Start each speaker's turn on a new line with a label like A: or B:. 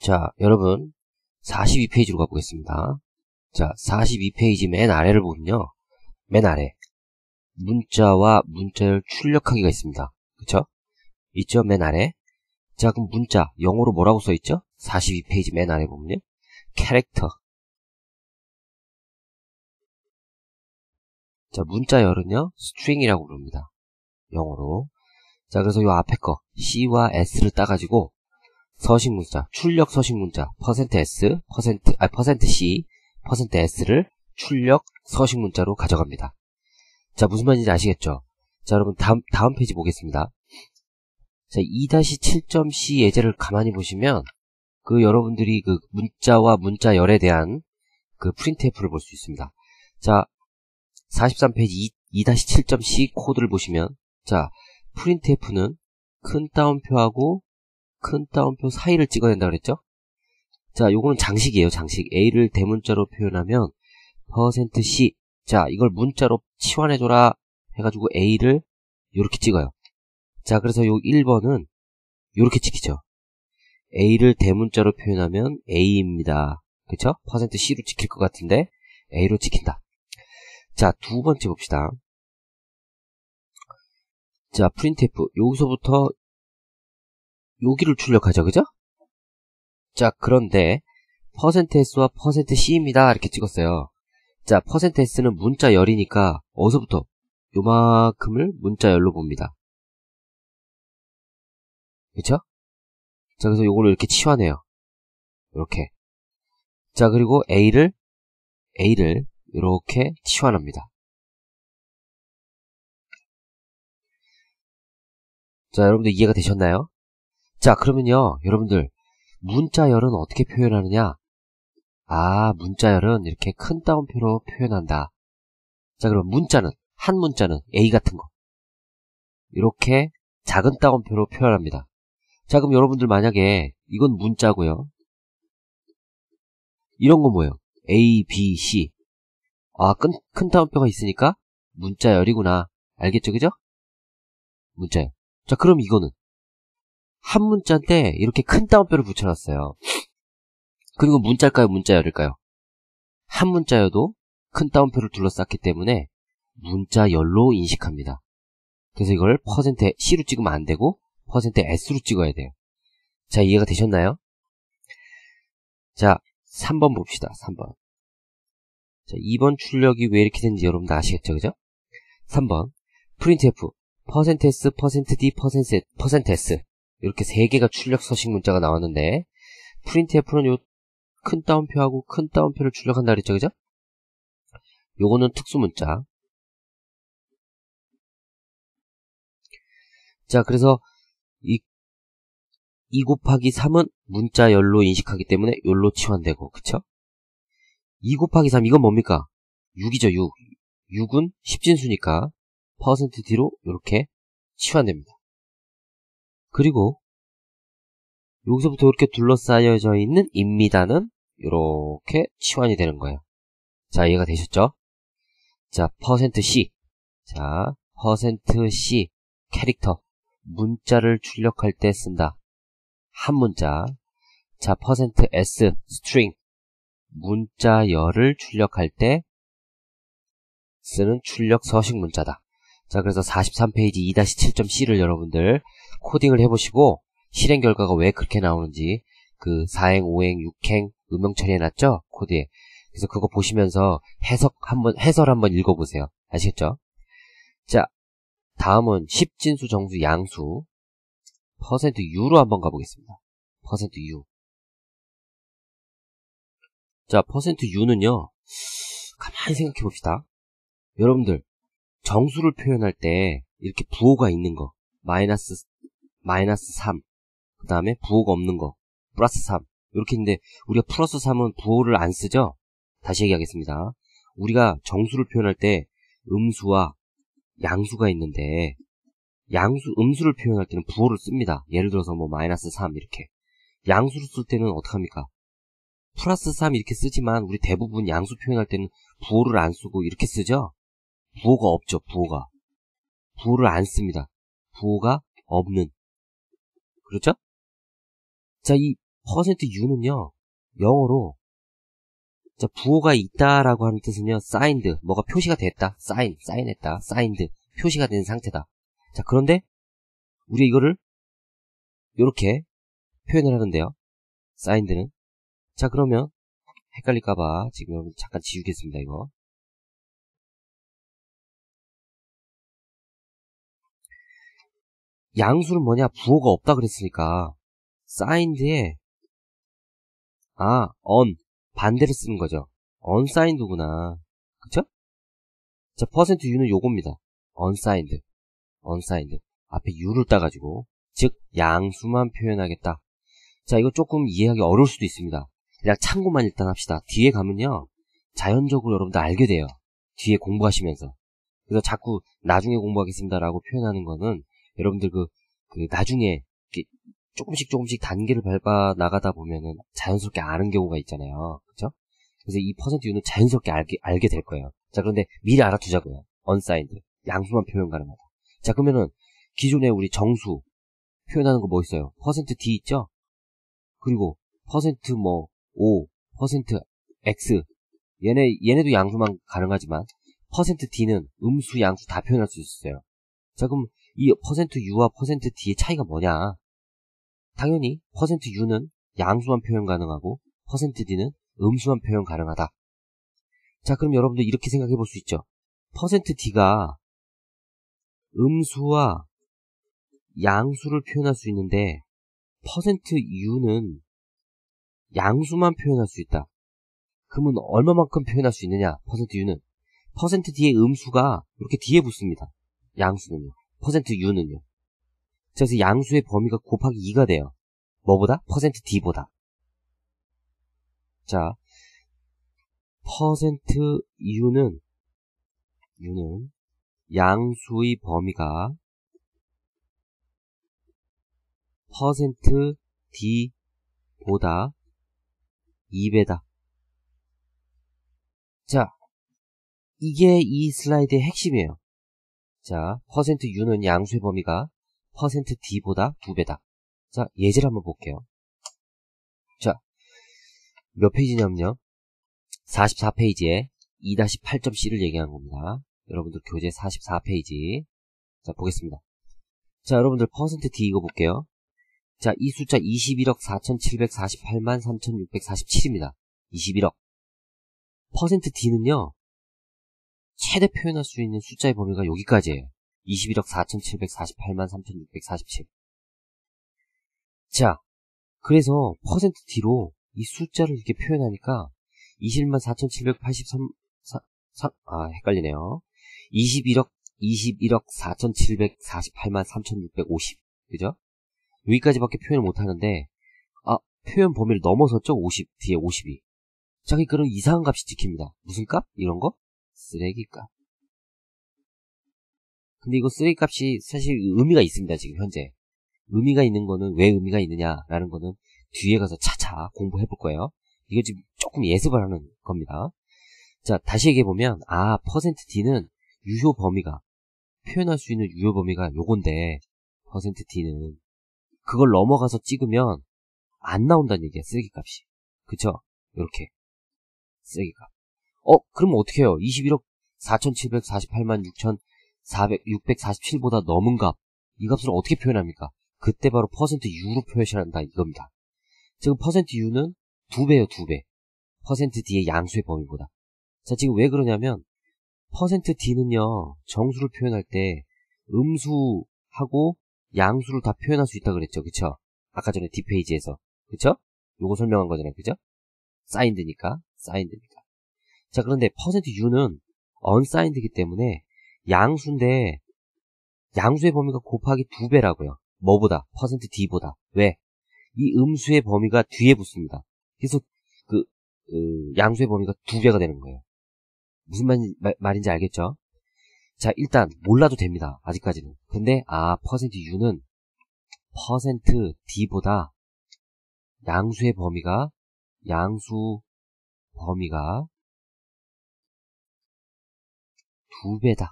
A: 자, 여러분 42페이지로 가보겠습니다. 자, 42페이지 맨 아래를 보면요. 맨 아래 문자와 문자열 출력하기가 있습니다. 그쵸? 있죠? 맨 아래. 자, 그럼 문자 영어로 뭐라고 써있죠? 42페이지 맨 아래 보면요. 캐릭터. 자, 문자열은요. string이라고 부릅니다. 영어로. 자, 그래서 요 앞에 거 C와 S를 따가지고 서식 문자, 출력 서식 문자, %s, 퍼센트, 아, %c, %s를 출력 서식 문자로 가져갑니다. 자, 무슨 말인지 아시겠죠? 자, 여러분, 다음, 다음 페이지 보겠습니다. 자, 2-7.c 예제를 가만히 보시면, 그 여러분들이 그 문자와 문자열에 대한 그 프린트F를 볼 수 있습니다. 자, 43페이지 2-7.c 코드를 보시면, 자, 프린트F는 큰 따옴표하고 큰 따옴표 사이를 찍어야 된다 그랬죠? 자, 요거는 장식이에요, 장식. A를 대문자로 표현하면 %C. 자, 이걸 문자로 치환해 줘라 해 가지고 A를 이렇게 찍어요. 자, 그래서 요 1번은 이렇게 찍히죠. A를 대문자로 표현하면 A입니다. 그쵸? %C로 찍힐 것 같은데 A로 찍힌다. 자, 두 번째 봅시다. 자, printf. 여기서부터 여기를 출력하죠. 그죠? 자, 그런데 %s와 %c입니다. 이렇게 찍었어요. 자, %s는 문자 열이니까 어디서부터 요만큼을 문자 열로 봅니다. 그쵸? 자, 그래서 요거를 이렇게 치환해요. 이렇게. 자, 그리고 A를, A를 이렇게 치환합니다. 자, 여러분들 이해가 되셨나요? 자, 그러면요, 여러분들, 문자열은 어떻게 표현하느냐? 아, 문자열은 이렇게 큰 따옴표로 표현한다. 자, 그럼 문자는, 한 문자는 A 같은 거. 이렇게 작은 따옴표로 표현합니다. 자, 그럼 여러분들 만약에 이건 문자고요. 이런 건 뭐예요? A, B, C. 아, 큰, 큰 따옴표가 있으니까 문자열이구나. 알겠죠? 그죠? 문자열. 자, 그럼 이거는 한 문자인데 이렇게 큰 따옴표를 붙여놨어요. 그리고 문자일까요? 문자열일까요? 한 문자여도 큰 따옴표를 둘러쌌기 때문에 문자열로 인식합니다. 그래서 이걸 퍼센트 C로 찍으면 안 되고 퍼센트 S로 찍어야 돼요. 자, 이해가 되셨나요? 자, 3번 봅시다. 3번. 자, 2번 출력이 왜 이렇게 되는지 여러분 다 아시겠죠? 그죠? 3번. printf %s, %d, %s 이렇게 세 개가 출력 서식 문자가 나왔는데 printf는 요 큰 따옴표하고 큰 따옴표를 출력한다 그랬죠, 그죠? 요거는 특수 문자. 자, 그래서 이, 2 곱하기 3은 문자열로 인식하기 때문에 열로 치환되고, 그쵸? 2 곱하기 3, 이건 뭡니까? 6이죠, 6. 6은 10진수니까 퍼센트 D로 이렇게 치환됩니다. 그리고 여기서부터 이렇게 둘러싸여져 있는 입니다는 이렇게 치환이 되는 거예요. 자, 이해가 되셨죠? 자, 퍼센트 %C. 자, 퍼센트 %C 캐릭터. 문자를 출력할 때 쓴다. 한 문자. 자, 퍼센트 %S string. 문자열을 출력할 때 쓰는 출력 서식 문자다. 자, 그래서 43페이지 2-7.c를 여러분들 코딩을 해보시고 실행 결과가 왜 그렇게 나오는지 그 4행, 5행, 6행 음영 처리해놨죠? 코드에. 그래서 그거 보시면서 해석 한번, 해설 한번 읽어보세요. 아시겠죠? 자, 다음은 10진수, 정수, 양수 퍼센트 U로 한번 가보겠습니다. 퍼센트 U. 자, 퍼센트 U는요. 가만히 생각해 봅시다. 여러분들 정수를 표현할 때 이렇게 부호가 있는 거 마이너스 마이너스 3, 그 다음에 부호가 없는 거 플러스 3 이렇게 있는데 우리가 플러스 3은 부호를 안 쓰죠? 다시 얘기하겠습니다. 우리가 정수를 표현할 때 음수와 양수가 있는데 양수, 음수를 표현할 때는 부호를 씁니다. 예를 들어서 뭐 마이너스 3 이렇게 양수를 쓸 때는 어떡합니까? 플러스 3 이렇게 쓰지만 우리 대부분 양수 표현할 때는 부호를 안 쓰고 이렇게 쓰죠? 부호가 없죠, 부호가. 부호를 안 씁니다. 부호가 없는. 그렇죠? 자, 이 퍼센트 %u는요, 영어로, 자, 부호가 있다라고 하는 뜻은요, signed, 뭐가 표시가 됐다, sign, 사인했다, signed, 표시가 된 상태다. 자, 그런데, 우리 이거를, 이렇게 표현을 하는데요. signed는. 자, 그러면, 헷갈릴까봐, 지금 잠깐 지우겠습니다, 이거. 양수는 뭐냐? 부호가 없다 그랬으니까 signed에 아, on 반대를 쓰는 거죠. unsigned구나. 그쵸? 자, 퍼센트 %u는 요겁니다. unsigned. unsigned. 앞에 u를 따가지고 즉 양수만 표현하겠다. 자, 이거 조금 이해하기 어려울 수도 있습니다. 그냥 참고만 일단 합시다. 뒤에 가면요. 자연적으로 여러분들 알게 돼요. 뒤에 공부하시면서. 그래서 자꾸 나중에 공부하겠습니다라고 표현하는 거는 여러분들 그, 그 나중에 조금씩 조금씩 단계를 밟아 나가다 보면은 자연스럽게 아는 경우가 있잖아요. 그죠? 그래서 이 퍼센트 유는 자연스럽게 알게, 알게 될 거예요. 자, 그런데 미리 알아두자고요. 언사인드. 양수만 표현 가능하다. 자, 그러면은 기존에 우리 정수 표현하는 거 뭐 있어요? 퍼센트 D 있죠? 그리고 퍼센트 뭐 5, 퍼센트 X 얘네 얘네도 양수만 가능하지만 퍼센트 D는 음수, 양수 다 표현할 수 있어요. 자, 그럼 이 퍼센트 U와 퍼센트 D의 차이가 뭐냐? 당연히 퍼센트 %u는 양수만 표현 가능하고 퍼센트 %d는 음수만 표현 가능하다. 자 그럼 여러분들 이렇게 생각해 볼 수 있죠. 퍼센트 %d가 음수와 양수를 표현할 수 있는데 퍼센트 %u는 양수만 표현할 수 있다. 그러면 얼마만큼 표현할 수 있느냐? 퍼센트 %u는 퍼센트 %d의 음수가 이렇게 뒤에 붙습니다. 양수는요. 퍼센트 %u는요. 그래서 양수의 범위가 곱하기 2가 돼요. 뭐보다? 퍼센트 %d보다. 자, 퍼센트 %u는 u는 양수의 범위가 퍼센트 %d보다 2배다. 자, 이게 이 슬라이드의 핵심이에요. 자, 퍼센트 %u는 양수의 범위가 퍼센트 %d보다 2배다. 자, 예제를 한번 볼게요. 자, 몇 페이지냐면요. 44페이지에 2-8.c를 얘기한 겁니다. 여러분들 교재 44페이지. 자, 보겠습니다. 자, 여러분들 퍼센트 %d 이거 볼게요. 자, 이 숫자 21억 4,748만 3,647입니다. 21억. 퍼센트 %d는요. 최대 표현할 수 있는 숫자의 범위가 여기까지예요. 21억 4,748만 3,647. 자, 그래서 퍼센트 D로 이 숫자를 이렇게 표현하니까 21만 4,783, 사, 사, 아, 헷갈리네요. 21억, 21억 4,748만 3,650. 그죠? 여기까지밖에 표현을 못 하는데, 아, 표현 범위를 넘어섰죠? 50, 뒤에 50이. 자, 그런 이상한 값이 찍힙니다. 무슨 값? 이런 거? 쓰레기 값. 근데 이거 쓰레기 값이 사실 의미가 있습니다, 지금 현재. 의미가 있는 거는 왜 의미가 있느냐라는 거는 뒤에 가서 차차 공부해 볼 거예요. 이거 지금 조금 예습을 하는 겁니다. 자, 다시 얘기해 보면 아, 퍼센트 %d는 유효 범위가 표현할 수 있는 유효 범위가 요건데 퍼센트 %d는 그걸 넘어가서 찍으면 안 나온다는 얘기야, 쓰레기 값이. 그쵸? 이렇게. 쓰레기 값. 어, 그럼 어떻게 해요? 21억 4,748만 6,400, 647보다 넘은 값. 이 값을 어떻게 표현합니까? 그때 바로 퍼센트 %u로 표시한다 이겁니다. 지금 퍼센트 %u는 두 배예요, 두 배. 퍼센트 %d의 양수의 범위보다. 자, 지금 왜 그러냐면 퍼센트 %d는요. 정수를 표현할 때 음수하고 양수를 다 표현할 수 있다 그랬죠. 그쵸? 아까 전에 뒷페이지에서. 그쵸? 요거 설명한 거잖아요. 그죠? 사인드니까. 사인드니까. 자, 그런데 퍼센트 %u는 언사인드이기 때문에 양수인데 양수의 범위가 곱하기 두 배라고요. 뭐보다? 퍼센트 %d보다. 왜? 이 음수의 범위가 뒤에 붙습니다. 그래서 그, 그 양수의 범위가 두 배가 되는 거예요. 무슨 말, 말인지 알겠죠? 자, 일단 몰라도 됩니다. 아직까지는. 근데 아, 퍼센트 %u는 퍼센트 %d보다 양수의 범위가 양수 범위가 두 배다.